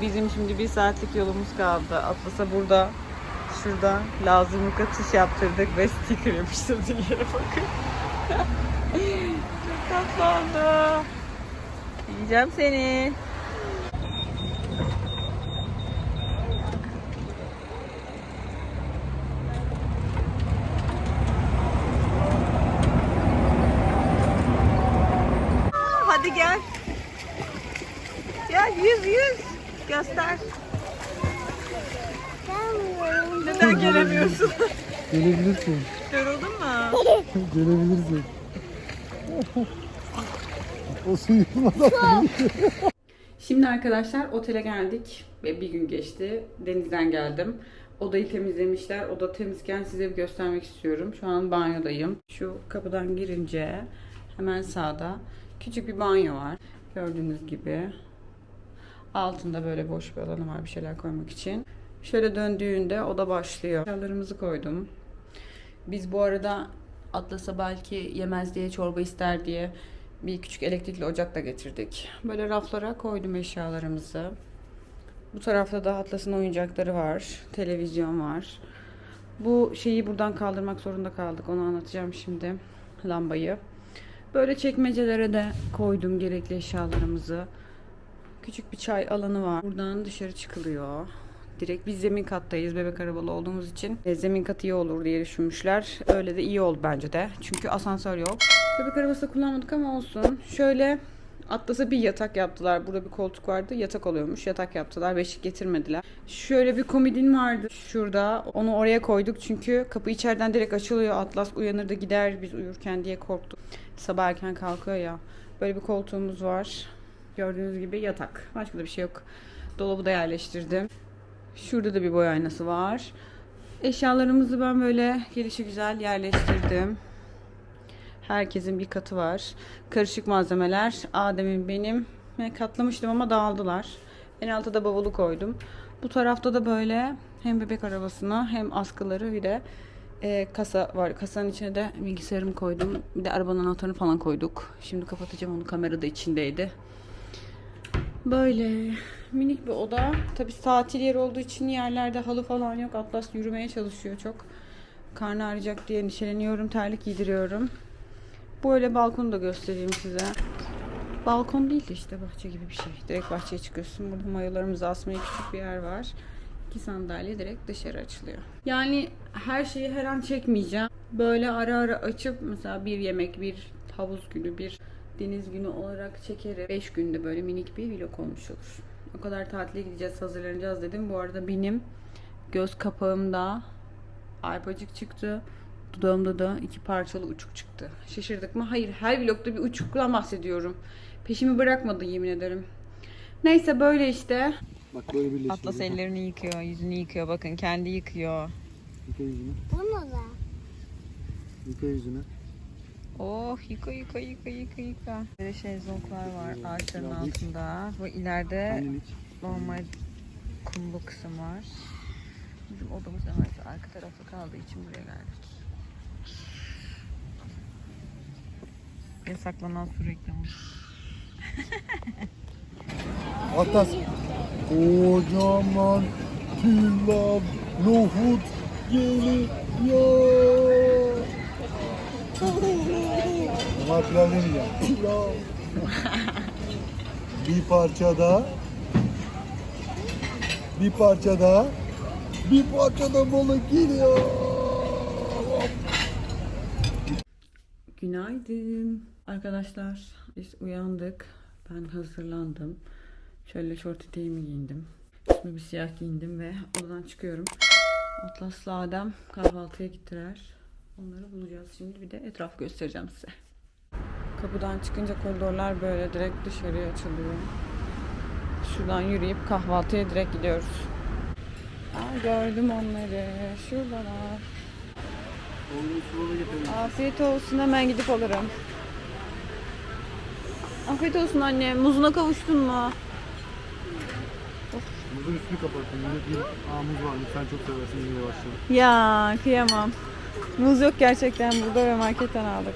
Bizim şimdi bir saatlik yolumuz kaldı. Atlas'a burada, şurada lazımlık atış yaptırdık ve sticker yapıştırdık yere bakın. Çok tatlı oldu. Yiyeceğim seni. Hadi gel. Gel yüz yüz. Göster. Neden gelemiyorsun? Gelebilirsin. Yoruldun mu? Gelebilirsin. o su yutmadan Şimdi arkadaşlar otele geldik ve bir gün geçti. Denizden geldim. Odayı temizlemişler. Oda temizken size bir göstermek istiyorum. Şu an banyodayım. Şu kapıdan girince hemen sağda küçük bir banyo var. Gördüğünüz gibi. Altında böyle boş bir alanı var bir şeyler koymak için. Şöyle döndüğünde oda başlıyor. Eşyalarımızı koydum. Biz bu arada Atlas'a belki yemez diye çorba ister diye bir küçük elektrikli ocak da getirdik. Böyle raflara koydum eşyalarımızı. Bu tarafta da Atlas'ın oyuncakları var. Televizyon var. Bu şeyi buradan kaldırmak zorunda kaldık. Onu anlatacağım şimdi. Lambayı. Böyle çekmecelere de koydum gerekli eşyalarımızı. Küçük bir çay alanı var. Buradan dışarı çıkılıyor. Direkt biz zemin kattayız bebek arabalı olduğumuz için. E, zemin katı iyi olur diye düşünmüşler. Öyle de iyi oldu bence de. Çünkü asansör yok. Bebek arabası da kullanmadık ama olsun. Şöyle Atlas'a bir yatak yaptılar. Burada bir koltuk vardı. Yatak oluyormuş. Yatak yaptılar. Beşik getirmediler. Şöyle bir komodin vardı şurada. Onu oraya koyduk çünkü kapı içeriden direkt açılıyor. Atlas uyanır da gider biz uyurken diye korktuk. Sabah erken kalkıyor ya. Böyle bir koltuğumuz var. Gördüğünüz gibi yatak. Başka da bir şey yok. Dolabı da yerleştirdim. Şurada da bir boy aynası var. Eşyalarımızı ben böyle gelişi güzel yerleştirdim. Herkesin bir katı var. Karışık malzemeler. Adem'in benim. Katlamıştım ama dağıldılar. En alta da bavulu koydum. Bu tarafta da böyle hem bebek arabasına hem askıları bir de e, kasa var. Kasanın içine de bilgisayarımı koydum. Bir de arabanın anahtarını falan koyduk. Şimdi kapatacağım onu. Kamera da içindeydi. Böyle minik bir oda. Tabi tatil yeri olduğu için yerlerde halı falan yok. Atlas yürümeye çalışıyor çok. Karnı ağrıyacak diye endişeleniyorum. Terlik giydiriyorum. Böyle balkonu da göstereyim size. Balkon değil de işte bahçe gibi bir şey. Direkt bahçeye çıkıyorsun. Burada mayolarımızı asmaya küçük bir yer var. İki sandalye direkt dışarı açılıyor. Yani her şeyi her an çekmeyeceğim. Böyle ara ara açıp mesela bir yemek, bir havuz günü, bir deniz günü olarak çekerim. 5 günde böyle minik bir vlog olmuş olur. O kadar tatile gideceğiz, hazırlanacağız dedim. Bu arada benim göz kapağımda arpacık çıktı. Dudağımda da iki parçalı uçuk çıktı. Şaşırdık mı? Hayır. Her vlogda bir uçuktan bahsediyorum. Peşimi bırakmadı yemin ederim. Neyse böyle işte. Bak böyle birleşiyor. Atlas ellerini yıkıyor, yüzünü yıkıyor. Bakın kendi yıkıyor. Yıka yüzünü. Bunu da. Yıka yüzünü. Oh yıka yıka yıka yıka yıka. Böyle şezlonglar var ağaçların altında. Bu ileride normal kumlu kısım var. Bizim odamız evet arka tarafta kaldığı için buraya geldik. Yasaklanan su reklamı. Atlas. Kocaman pilav nohut geliyor. Ama pilav demeyeceğim. Bir parça daha. Bir parça daha. Bir parça da balık geliyor. Günaydın arkadaşlar. Biz uyandık. Ben hazırlandım. Şöyle şort eteğimi giyindim. Üstüme bir siyah giyindim ve odadan çıkıyorum. Atlas'la Adem kahvaltıya gittiler. Onları bulacağız şimdi. Bir de etraf göstereceğim size. Kapıdan çıkınca koridorlar böyle direkt dışarıya açılıyor. Şuradan yürüyüp kahvaltıya direkt gidiyoruz. Aa, gördüm onları. Şuradalar. Afiyet olsun hemen gidip alırım. Afiyet olsun anne. Muzuna kavuştun mu? Muzun üstünü kapattım. Yine bir ağımız var. Sen çok seversin yine başladı. Ya kıyamam. Muz yok gerçekten burada ve marketten aldık.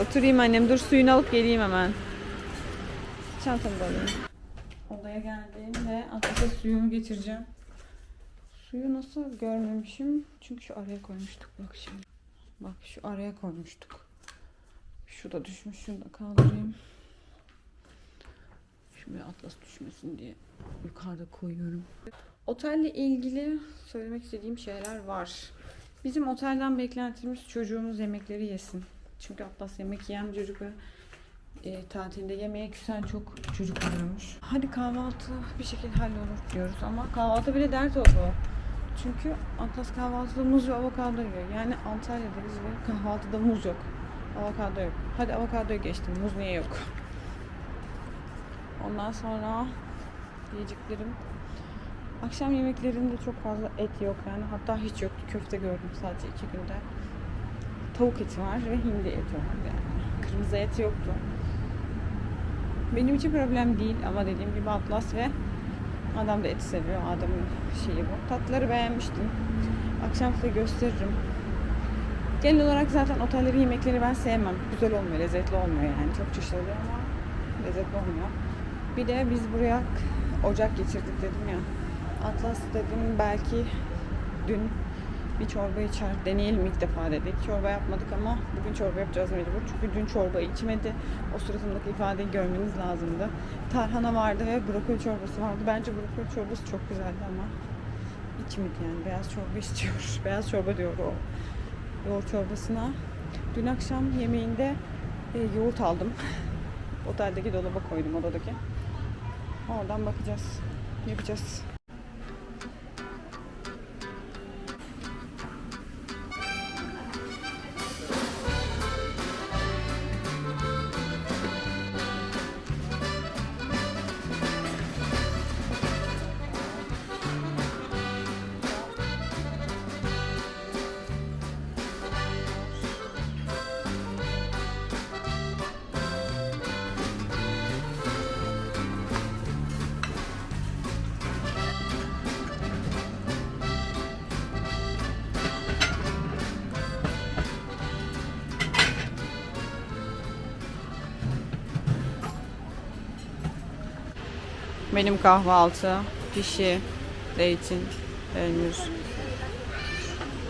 Oturayım annem dur suyunu alıp geleyim hemen. Çantamı da alayım. Odaya geldiğimde Atlas'a suyumu getireceğim. Suyu nasıl görmemişim? Çünkü şu araya koymuştuk bak şimdi. Bak şu araya koymuştuk. Şu da düşmüş. Şunu da kaldırayım. Şimdi Atlas düşmesin diye yukarıda koyuyorum. Otelle ilgili söylemek istediğim şeyler var. Bizim otelden beklentimiz çocuğumuz yemekleri yesin. Çünkü Atlas yemek yiyen bir çocuk ve e, tatilde yemeğe küsen çok çocuk oluyormuş. Hadi kahvaltı bir şekilde hallolur diyoruz ama kahvaltı bile dert oldu. Çünkü Atlas kahvaltıda muz ve avokado yiyor. Yani Antalya'dayız ve kahvaltıda muz yok. Avokado yok. Hadi avokadoyu geçtim. Muz niye yok? Ondan sonra yiyeceklerim. Akşam yemeklerinde çok fazla et yok yani. Hatta hiç yoktu. Köfte gördüm sadece iki günde. Tavuk eti var ve hindi eti var yani. Kırmızı et yoktu. Benim için problem değil ama dediğim gibi Atlas ve adam da et seviyor. Adamın şeyi bu. Tatları beğenmiştim. Akşam size gösteririm. Genel olarak zaten otellerin yemekleri ben sevmem. Güzel olmuyor, lezzetli olmuyor yani. Çok çeşitli ama lezzetli olmuyor. Bir de biz buraya ocak geçirdik dedim ya. Atlas dedim belki dün bir çorba içer. Deneyelim ilk defa dedik. Çorba yapmadık ama bugün çorba yapacağız mecbur. Çünkü dün çorba içmedi. O suratındaki ifadeyi görmeniz lazımdı. Tarhana vardı ve brokoli çorbası vardı. Bence brokoli çorbası çok güzeldi ama içmedi yani. Beyaz çorba istiyor. Beyaz çorba diyor o. Yoğurt çorbasına. Dün akşam yemeğinde e, yoğurt aldım. Oteldeki dolaba koydum odadaki. Oradan bakacağız. Yapacağız. Benim kahvaltı, pişi, zeytin, peynir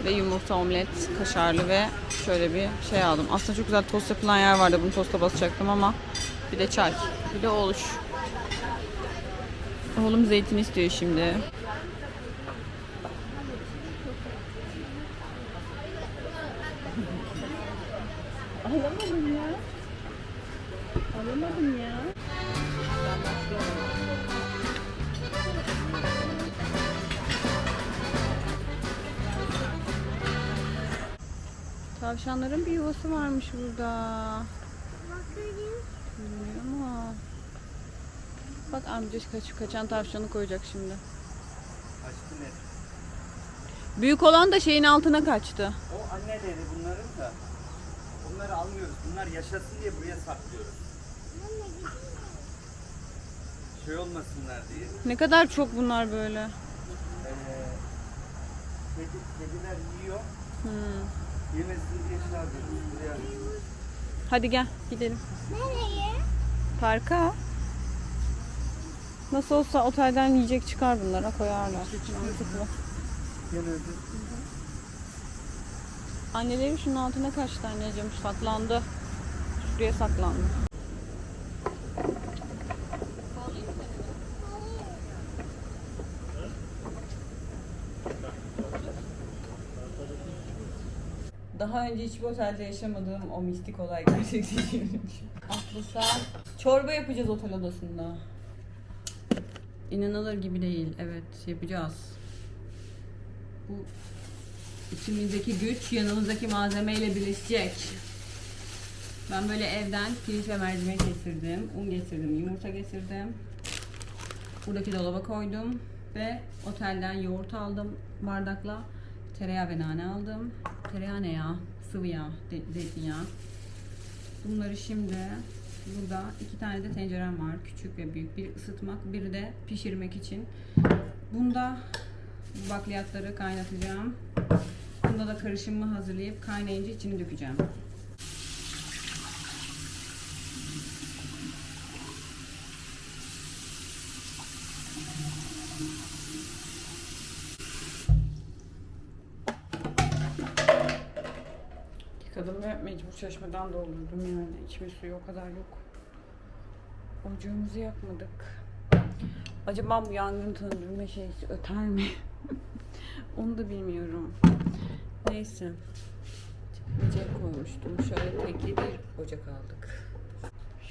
ve yumurta omlet, kaşarlı ve şöyle bir şey aldım. Aslında çok güzel tost yapılan yer vardı. Bunu tosta basacaktım ama bir de çay, bir de oluş. Oğlum zeytin istiyor şimdi. Tavşanların bir yuvası varmış burada. Bilmiyorum ama. Bak amca kaç, kaçan tavşanı koyacak şimdi. Açtı net. Büyük olan da şeyin altına kaçtı. O anne dedi bunların da. Bunları almıyoruz. Bunlar yaşasın diye buraya saklıyoruz. Şey olmasınlar diye. Ne kadar çok bunlar böyle. Ee, kedi, kediler yiyor. Hmm. Yemesin diye şey. Buraya Hadi gel gidelim. Nereye? Parka. Nasıl olsa otelden yiyecek çıkar bunlara koyarlar. Mantıklı. genelde Anneleri şunun altına kaçtı anneciğim saklandı. Şuraya saklandı. Daha önce hiçbir otelde yaşamadığım o mistik olay gerçekleşiyor. Atlas'a çorba yapacağız otel odasında. İnanılır gibi değil. Evet yapacağız. Bu İçimizdeki güç yanımızdaki malzemeyle birleşecek. Ben böyle evden pirinç ve mercimek getirdim. Un getirdim, yumurta getirdim. Buradaki dolaba koydum. Ve otelden yoğurt aldım bardakla. Tereyağı ve nane aldım. Tereyağı ne ya? Sıvı yağ, zeytinyağı. Bunları şimdi burada iki tane de tencerem var. Küçük ve büyük. Biri ısıtmak, biri de pişirmek için. Bunda bu bakliyatları kaynatacağım. Bunda da karışımımı hazırlayıp kaynayınca içini dökeceğim. Yıkadım ve mecbur çeşmeden doldurdum yani. İçme suyu o kadar yok. Ocağımızı yakmadık. Acaba bu yangın söndürme şeysi öter mi? Onu da bilmiyorum. Neyse. Ocak koymuştum. Şöyle tekli bir ocak aldık.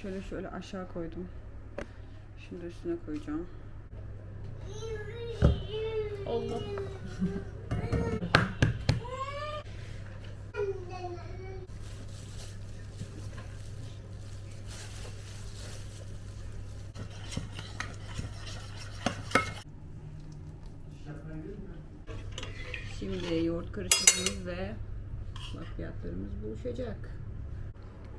Şöyle şöyle aşağı koydum. Şimdi üstüne koyacağım. Allah. Şimdi yoğurt karışımımız ve bakliyatlarımız buluşacak.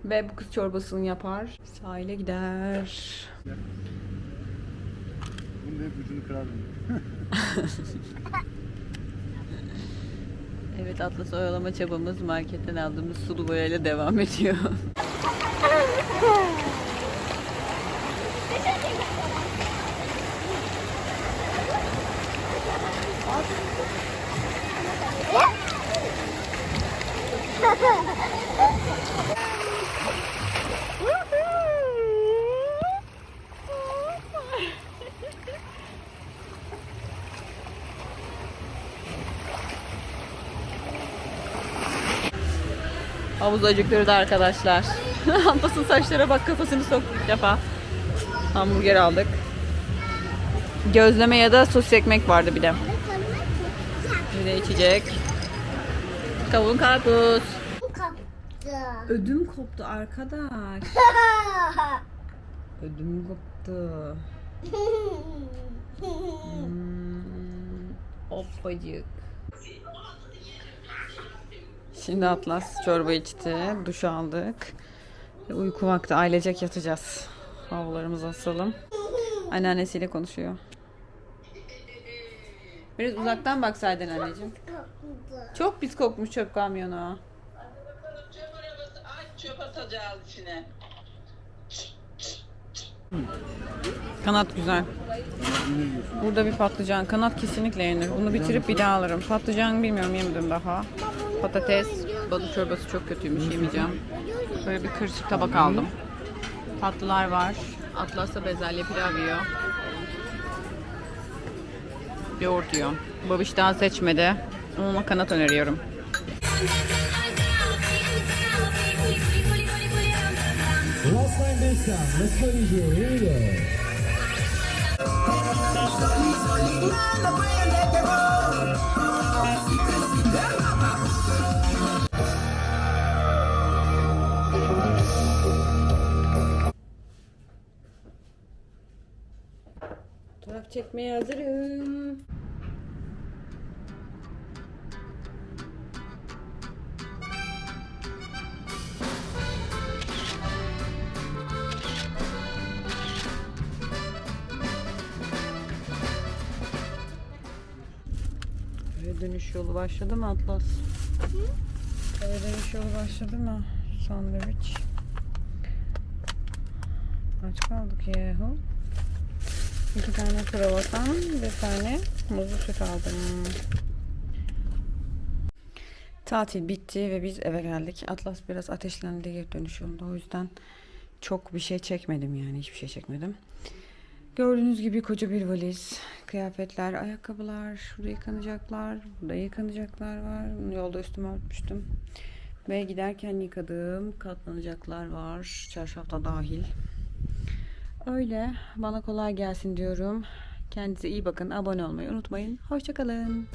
Ve bu kız çorbasını yapar. Sahile gider. Bunun hep ucunu kırardım. Evet Atlas oyalama çabamız marketten aldığımız sulu boyayla devam ediyor. Havuz acıktırdı arkadaşlar. Atlas'ın saçlara bak kafasını soktu ilk defa. Hamburger aldık. Gözleme ya da sos ekmek vardı bir de. Bir de içecek. Kavun karpuz. Ödüm koptu arkadaş. Ödüm koptu. Hmm, hoppacık. Şimdi Atlas çorba içti, duş aldık. Uyku vakti ailecek yatacağız. Havlularımızı asalım. Anneannesiyle konuşuyor. Biraz uzaktan baksaydın anneciğim. Çok pis kokmuş çöp kamyonu. Çöp arabası aç çöp atacağız içine. Kanat güzel. Burada bir patlıcan. Kanat kesinlikle yenir. Bunu bitirip bir daha alırım. Patlıcan bilmiyorum yemedim daha. Patates. Balık çorbası çok kötüymüş yemeyeceğim. Böyle bir kırışık tabak aldım. Tatlılar var. Atlas da bezelye pilav yiyor. Yoğurt yiyor. Babiş daha seçmedi. Ama kanat öneriyorum. Let's find this song. Let's go DJ. Here we. Fotoğraf çekmeye hazırım. Dönüş yolu başladı mı Atlas? Eve dönüş yolu başladı mı? Sandviç. Aç kaldık yahu. İki tane kruvasan, bir tane muzlu süt aldım. Tatil bitti ve biz eve geldik. Atlas biraz ateşlendi geri dönüş yolunda. O yüzden çok bir şey çekmedim yani hiçbir şey çekmedim. Gördüğünüz gibi koca bir valiz, kıyafetler, ayakkabılar, şurada yıkanacaklar, burada yıkanacaklar var. Yolda üstümü örtmüştüm. Ve giderken yıkadığım katlanacaklar var, çarşafta dahil. Öyle. Bana kolay gelsin diyorum. Kendinize iyi bakın. Abone olmayı unutmayın. Hoşçakalın.